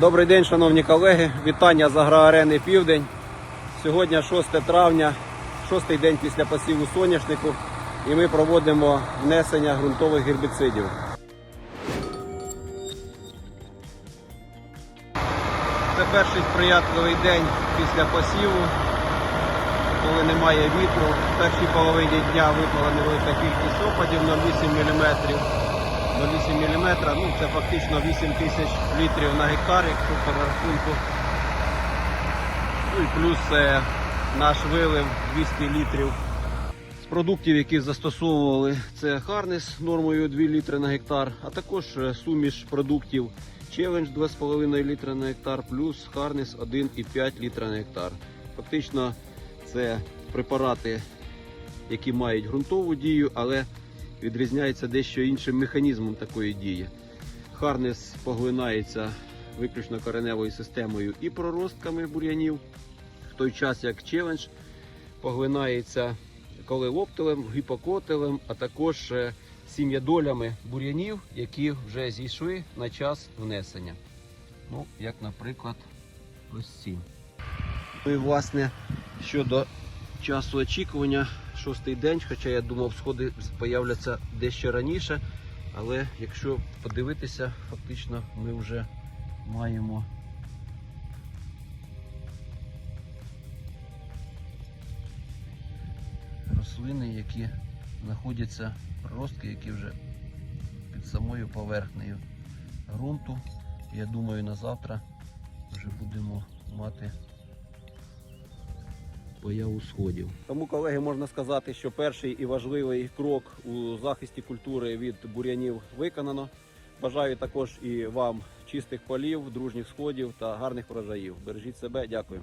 Добрий день, шановні колеги. Вітання з агроарени Південь. Сьогодні 6 травня, шостий день після посіву соняшнику, і ми проводимо внесення ґрунтових гербіцидів. Це перший сприятливий день після посіву, коли немає вітру. В першій половині дня випала невелика кількість опадів 0,8 мм. 0,8 мм, ну це фактично 8 тисяч літрів на гектар, якщо по рахунку. Ну і плюс е, наш вилив 200 літрів. З продуктів, які застосовували, це Харнес нормою 2 літри на гектар, а також е, суміш продуктів Challenge 2,5 літра на гектар, плюс Харнес 1,5 літра на гектар. Фактично це препарати, які мають ґрунтову дію, але відрізняється дещо іншим механізмом такої дії. Харнес поглинається виключно кореневою системою і проростками бур'янів, в той час як челендж поглинається колелоптилем, гіпокотилем, а також е, сім'ядолями бур'янів, які вже зійшли на час внесення. Ну, як, наприклад, ось ці. Ну і власне щодо часу очікування, шостий день, хоча я думав, сходи появляться дещо раніше. Але якщо подивитися, фактично ми вже маємо рослини, які знаходяться, проростки, які вже під самою поверхнею ґрунту. Я думаю, на завтра вже будемо мати появу сходів. Тому, колеги, можна сказати, що перший і важливий крок у захисті культури від бур'янів виконано. Бажаю також і вам чистих полів, дружніх сходів та гарних врожаїв. Бережіть себе, дякую.